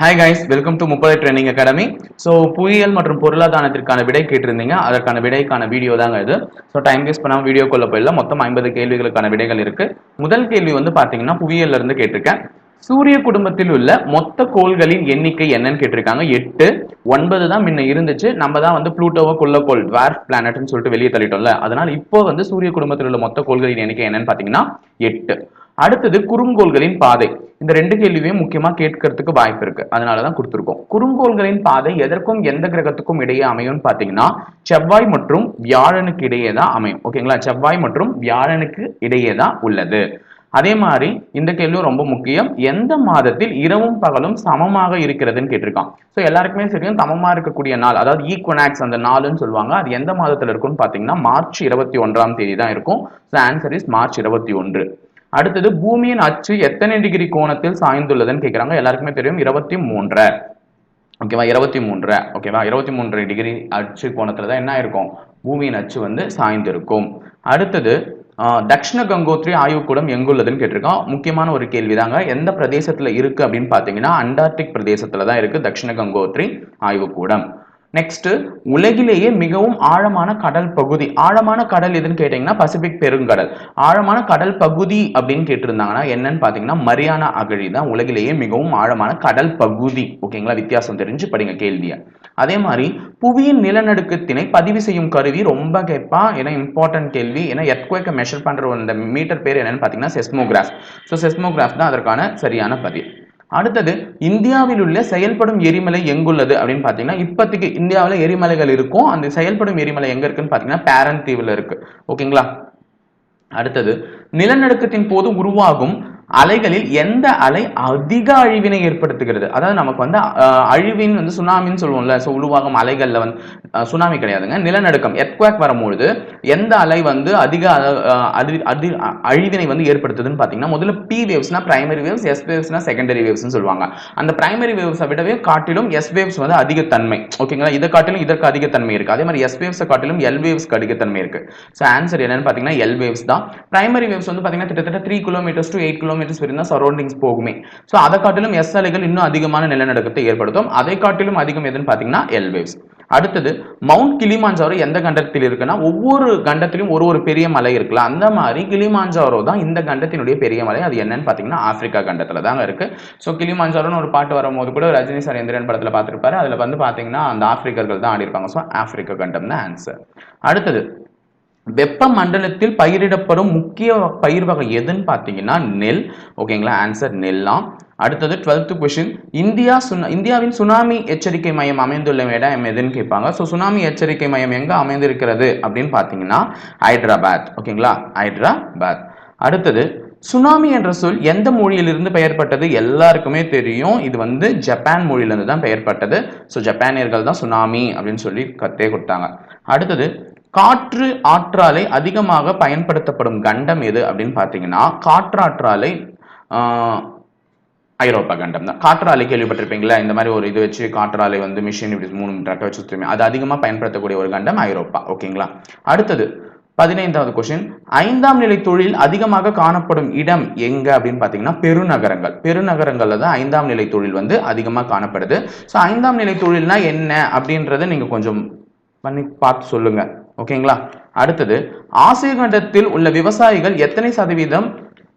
Hi guys welcome to முப்பது training academy so புவியியல் மற்றும் பொருளாதாரத்திற்கான விடை கேட்டிருந்தீங்க. அதற்கான விடைக்கான வீடியோ தாங்க இது. ஸோ டைம் வேஸ்ட் பண்ணாமல் வீடியோக்குள்ளே போயிடலாம். மொத்தம் ஐம்பது கேள்விகளுக்கான விடைகள் இருக்கு. முதல் கேள்வி வந்து பார்த்தீங்கன்னா புவியியல்ல இருந்து கேட்டிருக்கேன். சூரிய குடும்பத்தில் உள்ள மொத்த கோள்களின் எண்ணிக்கை என்னன்னு கேட்டிருக்காங்க. எட்டு ஒன்பது தான் முன்ன இருந்துச்சு. நம்ம தான் வந்து ப்ளூட்டோவை கோல் டுவார்ஃப் பிளானட்னு சொல்லிட்டு வெளியே தள்ளிட்டோம்ல. அதனால இப்போ வந்து சூரிய குடும்பத்தில் உள்ள மொத்த கோள்களின் எண்ணிக்கை என்னன்னு பார்த்தீங்கன்னா எட்டு. அடுத்தது குறுங்கோள்களின் பாதை. இந்த ரெண்டு கேள்வியும் முக்கியமா கேட்கறதுக்கு வாய்ப்பு இருக்கு. அதனாலதான் கொடுத்துருக்கோம். குறுங்கோள்களின் பாதை எதற்கும் எந்த கிரகத்துக்கும் இடையே அமையும்னு பாத்தீங்கன்னா செவ்வாய் மற்றும் வியாழனுக்கு இடையே தான் அமையும். ஓகேங்களா செவ்வாய் மற்றும் வியாழனுக்கு இடையே தான் உள்ளது. அதே மாதிரி இந்த கேள்வியும் ரொம்ப முக்கியம். எந்த மாதத்தில் இரவும் பகலும் சமமாக இருக்கிறதுன்னு கேட்டிருக்கான். ஸோ எல்லாருக்குமே தெரியும் சமமாக இருக்கக்கூடிய நாள் அதாவது ஈக்குவனாக்ஸ் அந்த நாள்னு சொல்லுவாங்க. அது எந்த மாதத்தில் இருக்கும்னு பார்த்தீங்கன்னா மார்ச் இருபத்தி ஒன்றாம் தேதி தான் இருக்கும். ஸோ ஆன்சர் இஸ் மார்ச் இருபத்தி ஒன்று. அடுத்தது பூமியின் அச்சு எத்தனை டிகிரி கோணத்தில் சாய்ந்துள்ளதுன்னு கேட்குறாங்க எல்லாருக்குமே தெரியும். இருபத்தி மூன்றரை. ஓகேவா இருபத்தி மூன்றரை. ஓகேவா இருபத்தி மூன்றரை டிகிரி அச்சு கோணத்தில் தான் என்ன இருக்கும் பூமியின் அச்சு வந்து சாய்ந்திருக்கும். அடுத்தது தக்ஷண கங்கோத்ரி ஆய்வுக்கூடம் எங்குள்ளதுன்னு கேட்டிருக்கோம். முக்கியமான ஒரு கேள்விதாங்க. எந்த பிரதேசத்தில் இருக்கு அப்படின்னு பார்த்தீங்கன்னா அண்டார்டிக் பிரதேசத்தில் தான் இருக்கு தக்ஷண கங்கோத்ரி ஆய்வுக்கூடம். நெக்ஸ்ட் உலகிலேயே மிகவும் ஆழமான கடல் பகுதி. ஆழமான கடல் எதுன்னு கேட்டீங்கன்னா பசிபிக் பெருங்கடல். ஆழமான கடல் பகுதி அப்படின்னு கேட்டிருந்தாங்கன்னா என்னன்னு பாத்தீங்கன்னா மரியானா அகழி தான் உலகிலேயே மிகவும் ஆழமான கடல் பகுதி. ஓகேங்களா வித்தியாசம் தெரிஞ்சு படிங்க கேள்வியை. அதே மாதிரி புவியின் நிலநடுக்கத்தினை பதிவு செய்யும் கருவி ரொம்ப கேட்பா? ஏன்னா இம்பார்ட்டன்ட் கேள்வி. ஏன்னா எர்த்குவேக்கை மெஷர் பண்ற அந்த மீட்டர் பேர் என்னன்னு பாத்தீங்கன்னா செஸ்மோகிராஃப் ஸோ செஸ்மோகிராஃப் தான் அதற்கான சரியான பதிவு அடுத்தது இந்தியாவில் உள்ள செயல்படும் எரிமலை எங்குள்ளது அப்படின்னு பார்த்தீங்கன்னா இப்போதைக்கு இந்தியாவில் எரிமலைகள் இருக்கும். அந்த செயல்படும் எரிமலை எங்க இருக்குன்னு பார்த்தீங்கன்னா பேரன் தீவில் இருக்கு. ஓகேங்களா? அடுத்தது நிலநடுக்கத்தின் போது உருவாகும் அலைகளில் எந்த அலை அதிக அழிவினை ஏற்படுத்துகிறது? அதாவது நமக்கு வந்து அழிவின் வந்து சுனாமின்னு சொல்லுவோம்ல ஸோ உருவாகும் அலைகளில் வந்து சுனாமி கிடையாதுங்க. நிலநடுக்கம் எர்த்குவேக் வரும்பொழுது எந்த அலை வந்து அதிக அதி அதி அழிவினை வந்து ஏற்படுத்துதுன்னு பார்த்தீங்கன்னா முதல்ல பி வேவ்ஸ்னா பிரைமரி வேவ்ஸ் எஸ் வேவ்ஸ்னா செகண்டரி வேவ்ஸ்னு சொல்லுவாங்க. அந்த பிரைமரி வேவ்ஸை விடவே காட்டிலும் எஸ் வேவ்ஸ் வந்து அதிக தன்மை. ஓகேங்களா? இதை காட்டிலும் இதற்கு அதிக தன்மை இருக்குது அதே மாதிரி எஸ் வேவ்ஸை காட்டிலும் எல் வேவ்ஸ்க்கு அதிக தன்மை இருக்குது ஸோ ஆன்சர் என்னன்னு பார்த்தீங்கன்னா எல் வேவ்ஸ் தான். பிரைமரி வேவ்ஸ் வந்து பார்த்தீங்கன்னா கிட்டத்தட்ட three kilometres to eight kilometre kilometres வரைக்கும் தான் சரௌண்டிங்ஸ் போகுமே. ஸோ அதை காட்டிலும் எஸ் அலைகள் இன்னும் அதிகமான நிலநடுக்கத்தை ஏற்படுத்தும். அதை காட்டிலும் அதிகம் எதுன்னு பார்த்தீங்கன்னா எல்வேவ்ஸ் அடுத்தது மவுண்ட் கிளிமாஞ்சாரோ எந்த கண்டத்தில் இருக்குன்னா ஒவ்வொரு கண்டத்திலும் ஒரு ஒரு பெரிய மலை இருக்கலாம் அந்த மாதிரி கிளிமாஞ்சாரோ தான் இந்த கண்டத்தினுடைய பெரிய மலை. அது என்னன்னு பார்த்தீங்கன்னா ஆப்பிரிக்கா கண்டத்தில் தாங்க இருக்கு. ஸோ கிளிமாஞ்சாரோன்னு ஒரு பாட்டு வரும்போது கூட ரஜினி சார் படத்தில் பார்த்துருப்பாரு. அதில் வந்து பார்த்தீங்கன்னா அந்த ஆப்பிரிக்கர்கள் தான் ஆடிருப்பாங்க ஸோ ஆப்பிரிக்கா கண்டம் தான் ஆன்சர் அடுத்தது வெப்ப மண்டலத்தில் பயிரிடப்படும் முக்கிய பயிர் வகை எதுன்னு பார்த்தீங்கன்னா நெல். ஓகேங்களா ஆன்சர் நெல்லாம் அடுத்தது டுவெல்த் கொஷின் இந்தியா சுனா இந்தியாவின் சுனாமி எச்சரிக்கை மையம் அமைந்துள்ள இடம் எதுன்னு கேட்பாங்க. ஸோ சுனாமி எச்சரிக்கை மையம் எங்கே அமைந்திருக்கிறது அப்படின்னு பார்த்தீங்கன்னா ஹைதராபாத். ஓகேங்களா ஹைதராபாத். அடுத்தது சுனாமி என்ற சொல் எந்த மொழியிலிருந்து பெயர்பட்டது? எல்லாருக்குமே தெரியும். இது வந்து ஜப்பான் மொழியிலிருந்து தான் பெயர்பட்டது. ஸோ ஜப்பானியர்கள் தான் சுனாமி அப்படின்னு சொல்லி கத்தே கொடுத்தாங்க. அடுத்தது காற்று ஆற்றாலை அதிகமாக பயன்படுத்தப்படும் கண்டம் எது அப்படின்னு பார்த்தீங்கன்னா காற்றாற்றாலை ஐரோப்பா கண்டம் தான். காற்றாலை கேள்விப்பட்டிருப்பீங்களா? இந்த மாதிரி ஒரு இது வச்சு காற்றாலை வந்து மிஷின் இப்படி மூணு ட்ரக்கை வச்சு சுற்றுமே அது அதிகமாக பயன்படுத்தக்கூடிய ஒரு கண்டம் ஐரோப்பா. ஓகேங்களா அடுத்தது பதினைந்தாவது கொஸ்டின் ஐந்தாம் நிலை தொழில் அதிகமாக காணப்படும் இடம் எங்க அப்படின்னு பார்த்தீங்கன்னா பெருநகரங்கள். பெருநகரங்கள்ல தான் ஐந்தாம் நிலை தொழில் வந்து அதிகமாக காணப்படுது. ஸோ ஐந்தாம் நிலை தொழில்னா என்ன அப்படின்றத நீங்க கொஞ்சம் பண்ணி பார்த்து சொல்லுங்க. ஓகேங்களா? அடுத்தது ஆசிய கண்டத்தில் உள்ள விவசாயிகள் எத்தனை சதவீதம்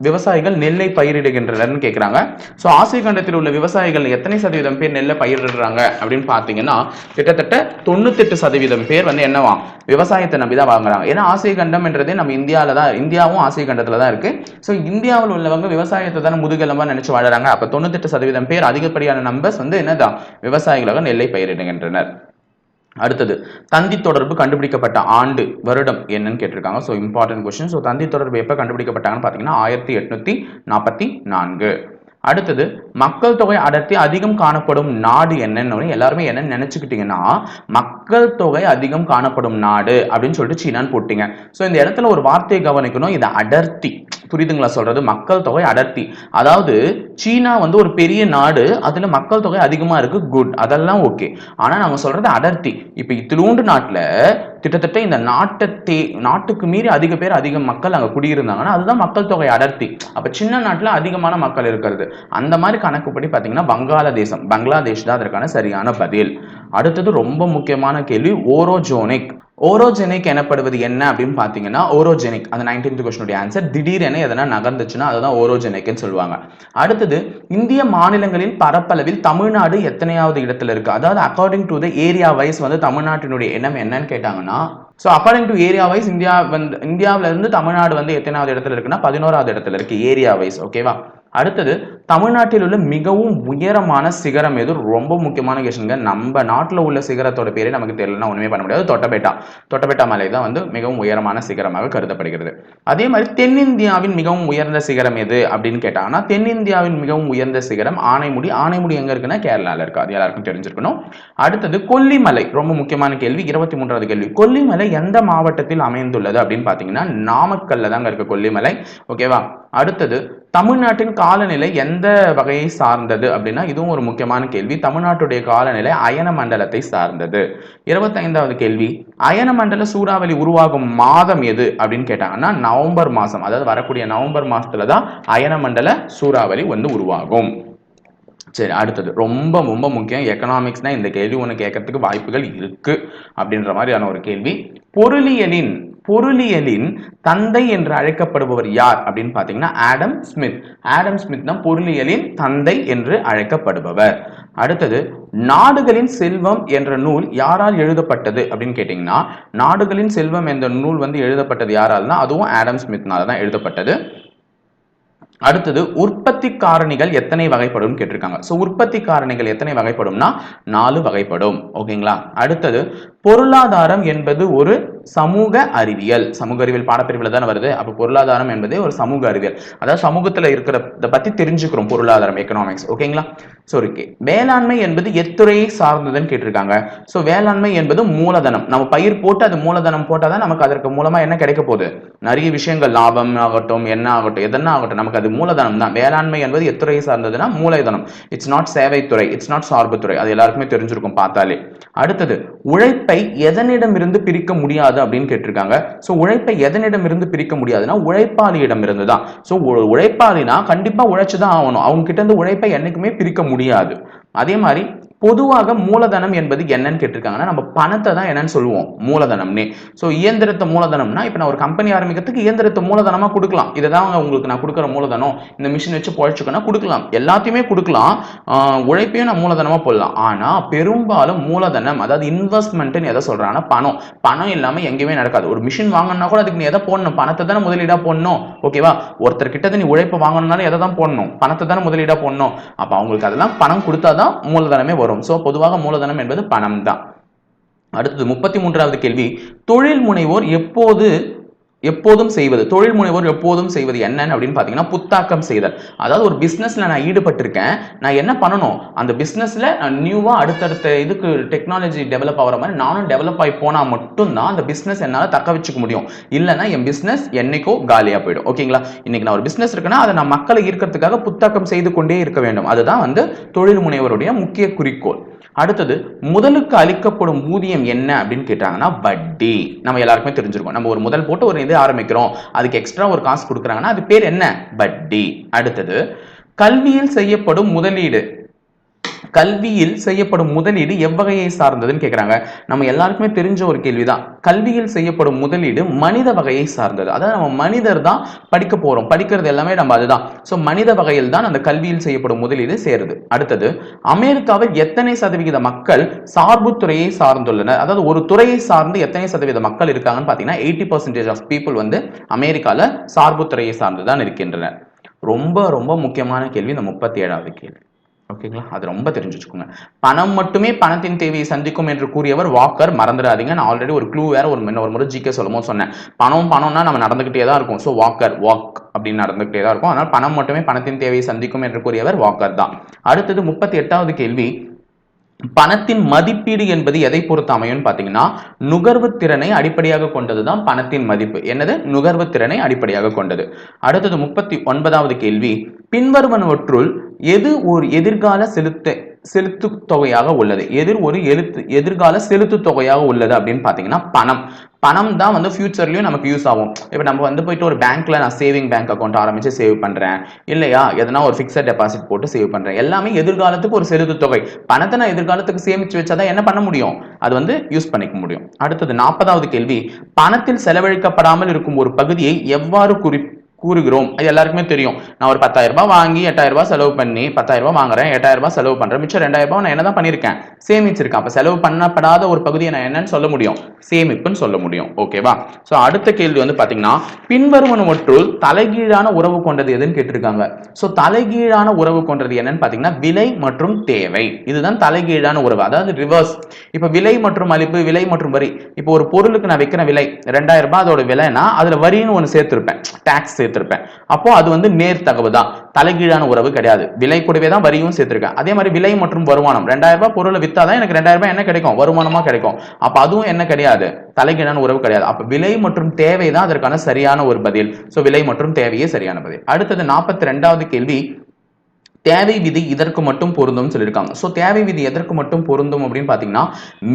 விவசாயிகள் நெல்லை பயிரிடுகின்றனர்னு கேட்குறாங்க ஸோ ஆசிய கண்டத்தில் உள்ள விவசாயிகள் எத்தனை சதவீதம் பேர் நெல்லை பயிரிடுறாங்க அப்படின்னு பார்த்தீங்கன்னா கிட்டத்தட்ட தொண்ணூத்தெட்டு சதவீதம் பேர் வந்து என்னவா? விவசாயத்தை நம்பி தான் வாங்குறாங்க. ஏன்னா ஆசிய கண்டம்ன்றதே நம்ம இந்தியாவில் தான் இந்தியாவும் ஆசிய கண்டத்தில் தான் இருக்கு. ஸோ இந்தியாவில் உள்ளவங்க விவசாயத்தை தானே முதுகெலும்பாக நினச்சி வாழறாங்க. அப்போ தொண்ணூத்தெட்டு சதவீதம் பேர் அதிகப்படியான நம்பர்ஸ் வந்து என்னதான் விவசாயிகளாக நெல்லை பயிரிடுகின்றனர். அடுத்தது தந்தி தொடர்பு கண்டுபிடிக்கப்பட்ட ஆண்டு வருடம் என்னன்னு கேட்டிருக்காங்க. ஸோ இம்பார்ட்டன்ட் கொஸ்டின் ஸோ தந்தி தொடர்பு எப்போ கண்டுபிடிக்கப்பட்டாங்கன்னு பார்த்தீங்கன்னா ஆயிரத்தி எட்நூத்தி நாற்பத்தி நான்கு. அடுத்தது மக்கள் தொகை அடர்த்தி அதிகம் காணப்படும் நாடு என்னன்னு எல்லாருமே என்ன நினைச்சுக்கிட்டீங்கன்னா மக்கள் தொகை அதிகம் காணப்படும் நாடு அப்படின்னு சொல்லிட்டு சீனான்னு போட்டீங்க. ஸோ இந்த இடத்துல ஒரு வார்த்தையை கவனிக்கணும். இது அடர்த்தி. புரியுதுங்களா சொல்றது? மக்கள் தொகை அடர்த்தி. அதாவது சீனா வந்து ஒரு பெரிய நாடு அதுல மக்கள் தொகை அதிகமா இருக்கு குட் அதெல்லாம் ஓகே ஆனா நம்ம சொல்றது அடர்த்தி. இப்ப இத்திலூண்டு நாட்டுல கிட்டத்தட்ட இந்த நாட்டை தே நாட்டுக்கு மீறி அதிக பேர் அதிக மக்கள் அங்க குடியிருந்தாங்கன்னா அதுதான் மக்கள் தொகை அடர்த்தி. அப்ப சின்ன நாட்டுல அதிகமான மக்கள் இருக்கிறது. அந்த மாதிரி கணக்குப்படி பாத்தீங்கன்னா வங்காளதேசம் பங்களாதேஷ் தான் அதற்கான சரியான பதில். அடுத்தது ரொம்ப முக்கியமான கேள்வி ஓரோஜோனிக் ஓரோஜெனிக் எனப்படுவது என்ன அப்படின்னு பார்த்தீங்கன்னா ஓரோஜெனிக் அந்த நைன்டீன்த் கொஸ்டினுடைய ஆன்சர் திடீரென எதனா நகர்ந்துச்சுன்னா அதுதான் ஓரோஜெனிக்னு சொல்லுவாங்க. அடுத்தது இந்திய மாநிலங்களின் பரப்பளவில் தமிழ்நாடு எத்தனையாவது இடத்துல இருக்கு? அதாவது according to the area wise வந்து தமிழ்நாட்டினுடைய எண்ணம் என்னன்னு கேட்டாங்கன்னா so according to area wise India வந்து இந்தியாவில இருந்து தமிழ்நாடு வந்து எத்தனாவது இடத்துல இருக்குன்னா பதினோராவது இடத்துல இருக்கு ஏரியா வைஸ் ஓகேவா அடுத்தது தமிழ்நாட்டில் உள்ள மிகவும் உயரமான சிகரம் எது? ரொம்ப முக்கியமான கொஸ்டின்ங்க நம்ம நாட்டில் உள்ள சிகரத்தோட பேரே நமக்கு தெரியலன்னா ஒன்றுமே பண்ண முடியாது. தொட்டபேட்டா. தொட்டபேட்டா மலை தான் வந்து மிகவும் உயரமான சிகரமாக கருதப்படுகிறது. அதே மாதிரி தென்னிந்தியாவின் மிகவும் உயர்ந்த சிகரம் எது அப்படின்னு கேட்டாங்கன்னா தென்னிந்தியாவின் மிகவும் உயர்ந்த சிகரம் ஆனைமுடி. ஆனைமுடி எங்கே இருக்குன்னா கேரளாவில் இருக்கு. அது எல்லாருக்கும் தெரிஞ்சிருக்கணும். அடுத்தது கொல்லிமலை. ரொம்ப முக்கியமான கேள்வி. இருபத்தி மூன்றாவது கேள்வி. கொல்லிமலை எந்த மாவட்டத்தில் அமைந்துள்ளது அப்படின்னு பார்த்தீங்கன்னா நாமக்கல்ல தாங்க இருக்கு கொல்லிமலை. ஓகேவா? அடுத்தது தமிழ்நாட்டின் காலநிலை எந்த வகையை சார்ந்தது அப்படின்னா இதுவும் ஒரு முக்கியமான கேள்வி. தமிழ்நாட்டுடைய காலநிலை அயன மண்டலத்தை சார்ந்தது. இருபத்தைந்தாவது கேள்வி. அயன மண்டல சூறாவளி உருவாகும் மாதம் எது அப்படின்னு கேட்டாங்கன்னா நவம்பர் மாதம். அதாவது வரக்கூடிய நவம்பர் மாதத்துல தான் அயன மண்டல சூறாவளி வந்து உருவாகும். சரி அடுத்தது. ரொம்ப ரொம்ப முக்கியம். எக்கனாமிக்ஸ்னா இந்த கேள்வி ஒன்று கேட்கறதுக்கு வாய்ப்புகள் இருக்கு அப்படின்ற மாதிரியான ஒரு கேள்வி. பொருளியலின் பொருளியலின் தந்தை என்று அழைக்கப்படுபவர் யார் அப்படின்னு பார்த்தீங்கன்னா ஆடம் ஸ்மித். ஆடம் ஸ்மித் தான் பொருளியலின் தந்தை என்று அழைக்கப்படுபவர். அடுத்தது நாடுகளின் செல்வம் என்ற நூல் யாரால் எழுதப்பட்டது அப்படின்னு கேட்டிங்கன்னா நாடுகளின் செல்வம் என்ற நூல் வந்து எழுதப்பட்டது யாரால்னா அதுவும் ஆடம் ஸ்மித்னால தான் எழுதப்பட்டது. அடுத்தது உற்பத்தி காரணிகள் எத்தனை வகைப்படும் கேட்டிருக்காங்க. ஸோ உற்பத்தி காரணிகள் எத்தனை வகைப்படும்னா நாலு வகைப்படும். ஓகேங்களா? அடுத்தது பொருளாதாரம் என்பது ஒரு சமூக அறிவியல். சமூக அறிவியல் பாடப்பிரிவில் தானே வருது. அப்போ பொருளாதாரம் என்பது ஒரு சமூக அறிவியல். அதாவது சமூகத்தில் இருக்கிறத பத்தி தெரிஞ்சுக்கிறோம் பொருளாதாரம் எக்கனாமிக்ஸ் ஓகேங்களா ஸோ இருக்கு. வேளாண்மை என்பது எத்துறையை சார்ந்ததுன்னு கேட்டிருக்காங்க. ஸோ வேளாண்மை என்பது மூலதனம். நம்ம பயிர் போட்டு அது மூலதனம் போட்டால் தான் நமக்கு அதற்கு மூலமா என்ன கிடைக்க போகுது? நிறைய விஷயங்கள் லாபம் ஆகட்டும் என்ன ஆகட்டும் எதனா ஆகட்டும் நமக்கு அது மூலதனம் தான். வேளாண்மை என்பது எத்துறையை சார்ந்ததுன்னா மூலதனம். இட்ஸ் நாட் சேவைத்துறை இட்ஸ் நாட் சார்புத்துறை. அது எல்லாருக்குமே தெரிஞ்சிருக்கும் பார்த்தாலே. அடுத்தது உழைப்பை எதனிடமிருந்து பிரிக்க முடியாது? அப்படின்னு கேட்டிருக்காங்க. ஸோ உழைப்பை எதனிடமிருந்து பிரிக்க முடியாதுன்னா உழைப்பாளியிடமிருந்து தான் ஸோ உழைப்பாளினா கண்டிப்பா உழைச்சு தான் ஆகணும். அவங்க கிட்ட இருந்து உழைப்பை என்னைக்குமே பிரிக்க முடியாது. அதே மாதிரி பொதுவாக மூலதனம் என்பது என்னன்னு கேட்டிருக்காங்கன்னா நம்ம பணத்தை தான் என்னன்னு சொல்லுவோம் மூலதனம்னே. ஸோ இயந்திரத்தை மூலதனம்னா இப்போ நான் ஒரு கம்பெனி ஆரம்பிக்கிறதுக்கு இயந்திரத்தை மூலதனமாக கொடுக்கலாம். இதை தான் உங்களுக்கு நான் கொடுக்குற மூலதனம். இந்த மிஷின் வச்சு பொழைச்சுக்கணும் கொடுக்கலாம். எல்லாத்தையுமே கொடுக்கலாம். உழைப்பையும் நான் மூலதனமாக போடலாம். ஆனால் பெரும்பாலும் மூலதனம் அதாவது இன்வெஸ்ட்மெண்ட்னு எதை சொல்கிறாங்கன்னா பணம். பணம் இல்லாமல் எங்கேயுமே நடக்காது. ஒரு மிஷின் வாங்கணும்னா கூட அதுக்கு நீ எதை போடணும்? பணத்தை தானே முதலீடாக போடணும். ஓகேவா ஒருத்தர் கிட்ட நீ உழைப்பை வாங்கணும்னாலும் எதை தான் போடணும்? பணத்தை தானே முதலீடாக போடணும். அப்போ அவங்களுக்கு அதெல்லாம் பணம் கொடுத்தா தான் மூலதனமே வரும். ஸோ பொதுவாக மூலதனம் என்பது பணம் தான் அடுத்தது முப்பத்தி மூன்றாவது கேள்வி தொழில் முனைவோர் எப்போது எப்போதும் செய்வது தொழில் முனைவோர் எப்போதும் செய்வது என்னன்னு அப்படின்னு பார்த்தீங்கன்னா புத்தாக்கம் செய்தல். அதாவது ஒரு பிஸ்னஸில் நான் ஈடுபட்டிருக்கேன் நான் என்ன பண்ணணும்? அந்த பிஸ்னஸில் நான் நியூவாக அடுத்தடுத்த இதுக்கு டெக்னாலஜி டெவலப் ஆகிற மாதிரி நானும் டெவலப் ஆகி போனால் மட்டும்தான் அந்த பிஸ்னஸ் என்னால் தக்க வச்சுக்க முடியும். இல்லைன்னா என் பிஸ்னஸ் என்னைக்கோ காலியாக போயிடும். ஓகேங்களா இன்னைக்கு நான் ஒரு பிஸ்னஸ் இருக்குன்னா அதை நான் மக்களை ஈர்க்கிறதுக்காக புத்தாக்கம் செய்து கொண்டே இருக்க வேண்டும். அதுதான் வந்து தொழில் முனைவருடைய முக்கிய குறிக்கோள். அடுத்தது முதலுக்கு அளிக்கப்படும் ஊதியம் என்ன அப்படின்னு கேட்டாங்கன்னா வட்டி. நம்ம எல்லாருக்குமே தெரிஞ்சிருக்கோம். நம்ம ஒரு முதல் போட்டு ஒரு இது ஆரம்பிக்கிறோம். அதுக்கு எக்ஸ்ட்ரா ஒரு காசு கொடுக்குறாங்கன்னா அது பேர் என்ன? வட்டி. அடுத்தது கல்வியில் செய்யப்படும் முதலீடு. கல்வியில் செய்யப்படும் முதலீடு எவ்வகையை சார்ந்ததுன்னு கேட்குறாங்க நம்ம எல்லாருக்குமே தெரிஞ்ச ஒரு கேள்விதான். கல்வியில் செய்யப்படும் முதலீடு மனித வகையை சார்ந்தது. அதாவது நம்ம மனிதர் தான் படிக்க போறோம். படிக்கிறது எல்லாமே நம்ம அதுதான். ஸோ மனித வகையில் தான் அந்த கல்வியில் செய்யப்படும் முதலீடு சேருது. அடுத்தது அமெரிக்காவில் எத்தனை சதவிகித மக்கள் சார்பு துறையை சார்ந்துள்ளனர்? அதாவது ஒரு துறையை சார்ந்து எத்தனை சதவீத மக்கள் இருக்காங்கன்னு பார்த்தீங்கன்னா எயிட்டி பர்சன்டேஜ் ஆஃப் பீப்புள் வந்து அமெரிக்காவில் சார்பு துறையை சார்ந்து தான் இருக்கின்றனர். ரொம்ப ரொம்ப முக்கியமான கேள்வி இந்த முப்பத்தி ஏழாவது கேள்வி. ஓகேங்களா? அது ரொம்ப தெரிஞ்சு வச்சுக்கோங்க பணம் மட்டுமே பணத்தின் தேவையை சந்திக்கும் என்று கூறியவர் வாக்கர். மறந்துடாதீங்க. நான் ஆல்ரெடி ஒரு க்ளூ வேற ஒரு முன்ன ஒரு முறை ஜிகே சொல்லும் சொன்னேன். பணம் பணம்னா நம்ம நடந்துகிட்டே தான் இருக்கும். ஸோ வாக்கர் வாக் அப்படின்னு நடந்துகிட்டே தான் இருக்கும். அதனால் பணம் மட்டுமே பணத்தின் தேவையை சந்திக்கும் என்று கூறியவர் வாக்கர் தான். அடுத்தது முப்பத்தி எட்டாவது கேள்வி. பணத்தின் மதிப்பீடு என்பது எதை பொறுத்து அமையும் பார்த்தீங்கன்னா நுகர்வு திறனை அடிப்படையாக கொண்டதுதான் பணத்தின் மதிப்பு. என்னது? நுகர்வு திறனை அடிப்படையாக கொண்டது. அடுத்தது முப்பத்தி ஒன்பதாவது கேள்வி. பின்வருவனவற்றுள் எது ஒரு எதிர்கால செலுத்த செலுத்து தொகையாக உள்ளது? எதிர் ஒரு எழுத்து எதிர்கால செலுத்து தொகையாக உள்ளது அப்படின்னு பார்த்தீங்கன்னா பணம். பணம் தான் வந்து ஃபியூச்சர்லையும் நமக்கு யூஸ் ஆகும். இப்போ நம்ம வந்து போயிட்டு ஒரு பேங்க்ல நான் சேவிங் பேங்க் அக்கௌண்ட் ஆரம்பிச்சு சேவ் பண்றேன். இல்லையா? எதனா ஒரு ஃபிக்ஸட் டெபாசிட் போட்டு சேவ் பண்றேன். எல்லாமே எதிர்காலத்துக்கு ஒரு செலுத்து தொகை பணத்தை நான் எதிர்காலத்துக்கு சேமிச்சு வச்சாதான் என்ன பண்ண முடியும்? அது வந்து யூஸ் பண்ணிக்க முடியும். அடுத்தது நாற்பதாவது கேள்வி. பணத்தில் செலவழிக்கப்படாமல் இருக்கும் ஒரு பகுதியை எவ்வாறு குறி கூறுகிறோம். அது எல்லாருக்குமே தெரியும். நான் ஒரு பத்தாயிரம் ரூபாய் வாங்கி எட்டாயிரம் ரூபாய் செலவு பண்ணி பத்தாயிரம் ரூபாய் வாங்குறேன் எட்டாயிரம் ரூபாய் செலவு பண்றேன். மிச்சம் ரெண்டாயிரம் ரூபாய் நான் என்னதான் பண்ணியிருக்கேன்? சேமிச்சிருக்கேன். அப்ப செலவு பண்ணப்படாத ஒரு பகுதியை நான் என்னன்னு சொல்ல முடியும்? சேமிப்புன்னு சொல்ல முடியும். ஓகேவா சோ அடுத்த கேள்வி வந்து பாத்தீங்கன்னா பின்வருவனவற்றுள் தலைகீழான உறவு கொண்டது எதுன்னு கேட்டிருக்காங்க. சோ தலைகீழான உறவு கொண்டது என்னன்னு பாத்தீங்கன்னா விலை மற்றும் தேவை. இதுதான் தலைகீழான உறவு. அதாவது ரிவர்ஸ் இப்ப விலை மற்றும் அளிப்பு விலை மற்றும் வரி. இப்போ ஒரு பொருளுக்கு நான் வைக்கிற விலை ரெண்டாயிரம் ரூபாய் அதோட விலைனா அதுல வரின்னு ஒன்று சேர்த்திருப்பேன். டாக்ஸ் சேர்த்திருப்பேன். அப்போ அது வந்து நேர்த்தகவு தான் தலைகீழான உறவு கிடையாது. விலை கூடவே தான் வரியும் சேர்த்திருக்கேன். அதே மாதிரி விலை மற்றும் வருமானம். ரெண்டாயிரம் ரூபாய் பொருளை வித்தாதான் எனக்கு ரெண்டாயிரம் ரூபாய் என்ன கிடைக்கும்? வருமானமா கிடைக்கும். அப்ப அதுவும் என்ன கிடையாது? தலைகீழான உறவு கிடையாது. அப்ப விலை மற்றும் தேவை தான் அதற்கான சரியான ஒரு பதில். சோ விலை மற்றும் தேவையே சரியான பதில். அடுத்தது நாற்பத்தி ரெண்டாவது கேள்வி தேவை விதி இதற்கு மட்டும் பொருந்தும் சொல்லியிருக்காங்க. ஸோ தேவை விதி எதற்கு மட்டும் பொருந்தும் அப்படின்னு பார்த்தீங்கன்னா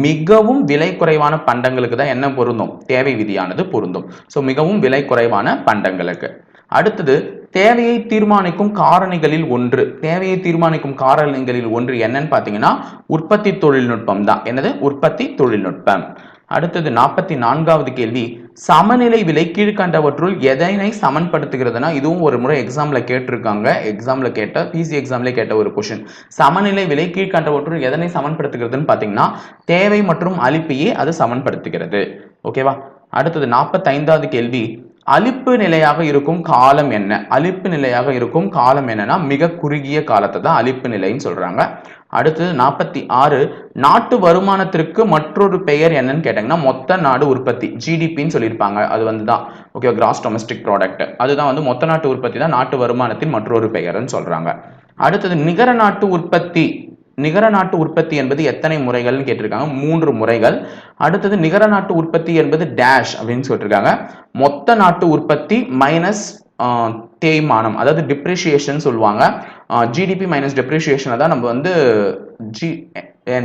மிகவும் விலை குறைவான பண்டங்களுக்கு தான் என்ன பொருந்தும்? தேவை விதியானது பொருந்தும். ஸோ மிகவும் விலை குறைவான பண்டங்களுக்கு. அடுத்தது தேவையை தீர்மானிக்கும் காரணிகளில் ஒன்று. தேவையை தீர்மானிக்கும் காரணிகளில் ஒன்று என்னன்னு பார்த்தீங்கன்னா உற்பத்தி தொழில்நுட்பம் தான். என்னது? உற்பத்தி தொழில்நுட்பம். அடுத்தது நாற்பத்தி நான்காவது கேள்வி சமநிலை விலை கீழ்கண்டவற்றுள் எதனை சமன்படுத்துகிறதுனா இதுவும் ஒரு முறை எக்ஸாம்ல கேட்டிருக்காங்க. எக்ஸாம்ல கேட்ட பிசி எக்ஸாம்ல கேட்ட ஒரு கொஷின் சமநிலை விலை கீழ்கண்டவற்றுள் எதனை சமன்படுத்துகிறதுன்னு பார்த்தீங்கன்னா தேவை மற்றும் அழிப்பையே அது சமன்படுத்துகிறது. ஓகேவா அடுத்தது நாற்பத்தைந்தாவது கேள்வி. அழிப்பு நிலையாக இருக்கும் காலம் என்ன? அழிப்பு நிலையாக இருக்கும் காலம் என்னன்னா மிக குறுகிய காலத்தை தான் அழிப்பு நிலைன்னு சொல்றாங்க. அடுத்தது நாற்பத்தி ஆறு நாட்டு வருமானத்திற்கு மற்றொரு பெயர் என்னன்னு கேட்டாங்கன்னா மொத்த நாடு உற்பத்தி ஜிடிபின்னு சொல்லியிருப்பாங்க. அது வந்து தான் ஓகே கிராஸ் டொமஸ்டிக் ப்ராடக்ட் அதுதான் வந்து மொத்த நாட்டு உற்பத்தி தான் நாட்டு வருமானத்தின் மற்றொரு பெயர்னு சொல்றாங்க. அடுத்தது நிகர நாட்டு உற்பத்தி நிகர நாட்டு உற்பத்தி என்பது எத்தனை முறைகள்னு கேட்டிருக்காங்க. மூன்று முறைகள். அடுத்தது நிகர நாட்டு உற்பத்தி என்பது டேஷ் அப்படின்னு சொல்லியிருக்காங்க மொத்த நாட்டு உற்பத்தி மைனஸ் தேய்மானம் அதாவது டிப்ரிஷியேஷன் சொல்லுவாங்க. ஜிடிபி மைனஸ் டெப்ரிஷியேஷனை தான் நம்ம வந்து ஜி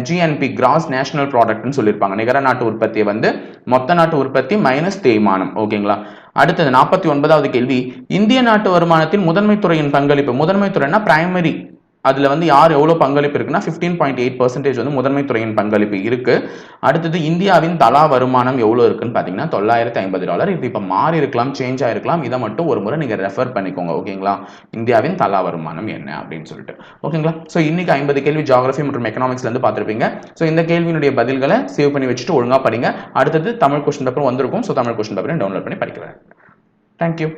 ஜிஎன்பி கிராஸ் நேஷனல் ப்ராடக்ட்னு சொல்லியிருப்பாங்க நிகர நாட்டு உற்பத்தியை வந்து மொத்த நாட்டு உற்பத்தி மைனஸ் தேய்மானம். ஓகேங்களா அடுத்தது நாற்பத்தி ஒன்பதாவது கேள்வி. இந்திய நாட்டு வருமானத்தின் முதன்மை துறையின் பங்களிப்பு. முதன்மை துறைனா பிரைமரி அதில் வந்து யார் எவ்வளோ பங்களிப்பு இருக்குன்னா ஃபிஃப்டீன் பாயிண்ட் எயிட் பர்சன்டேஜ் வந்து முதன்மை துறையின் பங்களிப்பு இருக்குது அடுத்தது இந்தியாவின் தலா வருமானம் எவ்வளோ இருக்குன்னு பார்த்தீங்கன்னா தொள்ளாயிரத்தி ஐம்பது டாலர் இது இப்போ மாறி இருக்கலாம் சேஞ்ச் ஆகிருக்கலாம் இதை மட்டும் ஒரு முறை நீங்கள் ரெஃபர் பண்ணிக்கோங்க ஓகேங்களா? இந்தியாவின் தலா வருமானம் என்ன அப்படின்னு சொல்லிட்டு. ஓகேங்களா? ஸோ இன்னைக்கு ஐம்பது கேள்வி ஜாகிரஃபி மற்றும் எக்கனாமிக்ஸ்லேருந்து பார்த்துருப்பீங்க. ஸோ இந்த கேள்வியினுடைய பதில்களை சேவ் பண்ணி வச்சுட்டு ஒழுங்காக படிங்க. அடுத்தது தமிழ் கொஸ்டின் பேப்பர் வந்திருக்கும். ஸோ தமிழ் கொஸ்டின் பேப்பரை டவுன்லோட் பண்ணி படிக்கிறேன். Thank you